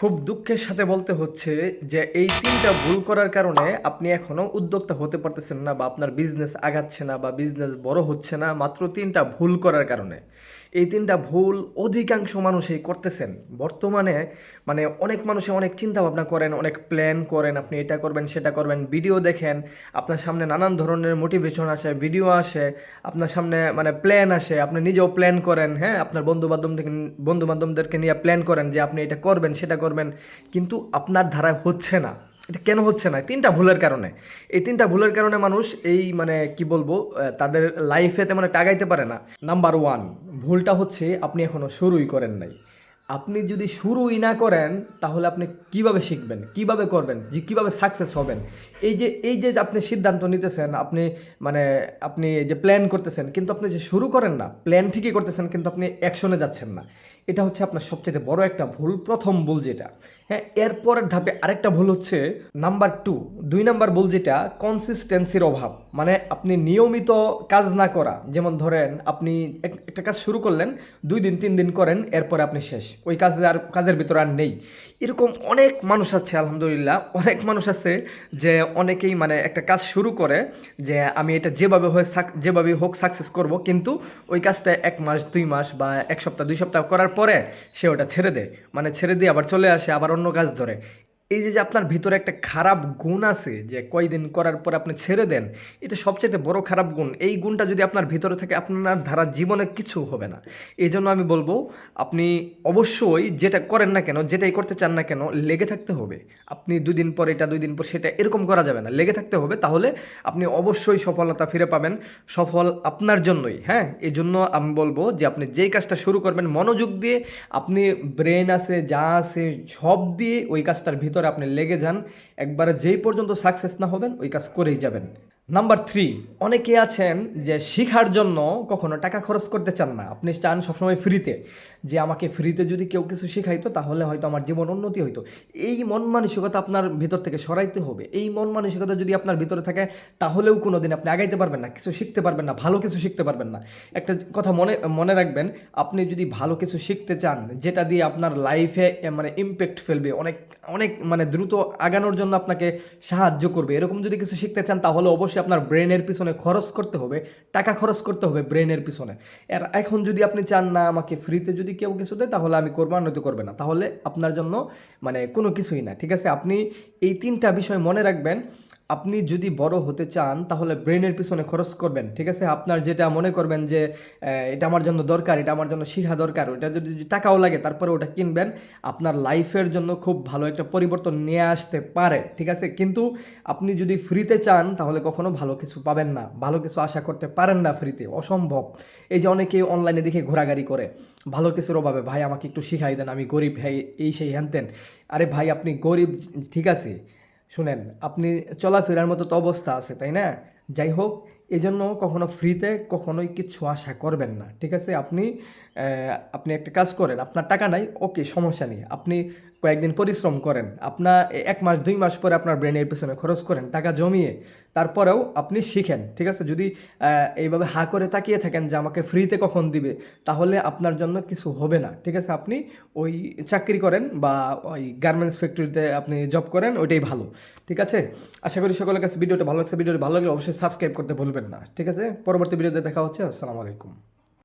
খুব দুঃখের সাথে বলতে হচ্ছে যে এই তিনটা ভুল করার কারণে আপনি এখনও উদ্যোক্তা হতে পারতেছেন না বা আপনার বিজনেস আগাচ্ছে না বা বিজনেস বড় হচ্ছে না, মাত্র তিনটা ভুল করার কারণে। এই তিনটা ভুল অধিকাংশ মানুষই করতেছেন। বর্তমানে মানে অনেক মানুষে অনেক চিন্তা ভাবনা করেন, অনেক প্ল্যান করেন, আপনি এটা করবেন, সেটা করবেন ভিডিও দেখেন, আপনার সামনে নানান ধরনের মোটিভেশন আসে ভিডিও আসে, আপনার সামনে মানে প্ল্যান আসে, আপনি নিজেও প্ল্যান করেন হ্যাঁ আপনার বন্ধু বান্ধব থেকে বন্ধু বান্ধবদেরকে নিয়ে প্ল্যান করেন যে আপনি এটা করবেন, সেটা করবেন, কিন্তু আপনার ধারায় হচ্ছে না। এটা কেন হচ্ছে না? তিনটা ভুলের কারণে। এই তিনটা ভুলের কারণে মানুষ এই মানে কি বলব তাদের লাইফে তেমন একটা আগাইতে পারে না। নাম্বার ওয়ান ভুলটা হচ্ছে আপনি এখনও শুরুই করেন নাই। আপনি যদি শুরুই না করেন, তাহলে আপনি কীভাবে শিখবেন? কীভাবে করবেন? যে কীভাবে সাকসেস হবেন? এই যে এই যে আপনি সিদ্ধান্ত নিতেছেন, আপনি মানে আপনি যে প্ল্যান করতেছেন, কিন্তু আপনি যে শুরু করেন না প্ল্যান ঠিকই করতেছেন, কিন্তু আপনি অ্যাকশনে যাচ্ছেন না। এটা হচ্ছে আপনার সবচেয়ে বড় একটা ভুল, প্রথম ভুল যেটা। হ্যাঁ এরপরের ধাপে আরেকটা ভুল হচ্ছে নাম্বার টু দুই নাম্বার ভুল যেটা কনসিস্টেন্সির অভাব। মানে আপনি নিয়মিত কাজ না করা, যেমন ধরেন আপনি এক- একটা কাজ শুরু করলেন, দুই দিন, তিন দিন করেন, এরপরে আপনি শেষ। ওই কাজে আর, কাজের ভিতরে আর নেই। এরকম অনেক মানুষ আছে, আলহামদুলিল্লাহ। অনেক মানুষ আছে যে অনেকেই মানে একটা কাজ শুরু করে যে আমি এটা যেভাবে হয়ে যেভাবে হোক সাকসেস করব, কিন্তু ওই কাজটা এক মাস, দুই মাস বা এক সপ্তাহ, দুই সপ্তাহ করার পরে সে ওটা ছেড়ে দেয়। মানে ছেড়ে দিয়ে আবার চলে আসে, আবার অন্য কাজ ধরে। এই যে যে আপনার ভিতরে একটা খারাপ গুণ আছে যে কয়দিন করার পর আপনি ছেড়ে দেন, এটা সবচেয়ে বড় খারাপ গুণ। এই গুণটা যদি আপনার ভিতরে থাকে, আপনার ধারা জীবনে কিছু হবে না। এই জন্য আমি বলব, আপনি অবশ্যই যেটা করেন না কেন, যেটাই করতে চান না কেন, লেগে থাকতে হবে। আপনি দুই দিন পর এটা দুই দিন পর সেটা এরকম করা যাবে না। লেগে থাকতে হবে, তাহলে আপনি অবশ্যই সফলতা ফিরে পাবেন। সফল আপনার জন্যই হ্যাঁ? এই জন্য আমি বলব যে আপনি যেই কাজটা শুরু করবেন, মনোযোগ দিয়ে আপনি ব্রেন আছে, যা আছে, সব দিয়ে ওই কাজটার ভিতরে আপনি লেগে যান একবারে যেই পর্যন্ত সাকসেস না হবেন ওই কাজ করেই যাবেন। নাম্বার থ্রি অনেকে আছেন যে শেখার জন্য কখনো টাকা খরচ করতে চান না। আপনি চান সবসময় ফ্রিতে যে আমাকে ফ্রিতে যদি কেউ কিছু শেখাইতো, তাহলে হয়তো আমার জীবন উন্নতি হইতো। এই মন মানসিকতা আপনার ভিতর থেকে সরাইতে হবে। এই মন মানসিকতা যদি আপনার ভিতরে থাকে, তাহলেও কোনো দিন আপনি আগাইতে পারবেন না, কিছু শিখতে পারবেন না, ভালো কিছু শিখতে পারবেন না। একটা কথা মনে মনে রাখবেন, আপনি যদি ভালো কিছু শিখতে চান, যেটা দিয়ে আপনার লাইফে মানে ইম্প্যাক্ট ফেলবে, অনেক অনেক মানে দ্রুত আগানোর জন্য আপনাকে সাহায্য করবে, এরকম যদি কিছু শিখতে চান, তাহলে অবশ্যই আপনার ব্রেনের পিছনে খরচ করতে হবে, টাকা খরচ করতে হবে ব্রেনের পিছনে। আর এখন যদি আপনি চান, না, আমাকে ফ্রিতে যদি কেউ কিছু দেয়, তাহলে আমি করব আর নয়তো করবে না। তাহলে আপনার জন্য মানে কোনো কিছুই না, ঠিক আছে? আপনি এই তিনটা বিষয় মনে রাখবেন আপনি যদি বড় হতে চান, তাহলে ব্রেনের পিছনে খরচ করবেন, ঠিক আছে? আপনার যেটা মনে করবেন যে এটা আমার জন্য দরকার, এটা আমার জন্য শিখা দরকার, ওটা যদি টাকাও লাগে, তারপরে ওটা কিনবেন, আপনার লাইফের জন্য খুব ভালো একটা পরিবর্তন নিয়ে আসতে পারে, ঠিক আছে? কিন্তু আপনি যদি ফ্রিতে চান, তাহলে কখনো ভালো কিছু পাবেন না, ভালো কিছু আশা করতে পারেন না ফ্রিতে, অসম্ভব। এই যে অনেকে অনলাইনে দেখে ঘোরাঘুরি করে, ভালো কিছুর অভাবে, ভাই, আমাকে একটু শিখাই দেন, আমি গরিব ভাই এই সেই হ্যানতেন আরে ভাই, আপনি গরিব, ঠিক আছে? শুনেন আপনি চলাফেরার মতো তো অবস্থা আছে তাই না? যাই হোক এজন্য কখনো ফ্রিতে কখনোই কিছু আশা করবেন না। ঠিক আছে? আপনি আপনি একটা কাজ করেন, আপনার টাকা নাই ওকে সমস্যা নেই। আপনি কয়েকদিন পরিশ্রম করেন আপনার এক মাস, দুই মাস পরে আপনার ব্রেনের পেছনে খরচ করেন, টাকা জমিয়ে তারপরেও আপনি শিখেন, ঠিক আছে? যদি এইভাবে হা করে তাকিয়ে থাকেন যে আমাকে ফ্রিতে কখন দিবে, তাহলে আপনার জন্য কিছু হবে না, ঠিক আছে? আপনি ওই চাকরি করেন বা ওই গার্মেন্টস ফ্যাক্টরিতে আপনি জব করেন, ওইটাই ভালো, ঠিক আছে? আশা করি সকলের কাছে ভিডিওটা ভালো লাগছে। ভিডিওটা ভালো লাগলে অবশ্যই সাবস্ক্রাইব করতে ভুলবেন না। ঠিক আছে? পরবর্তী ভিডিওতে দেখা হচ্ছে। আসসালামু আলাইকুম।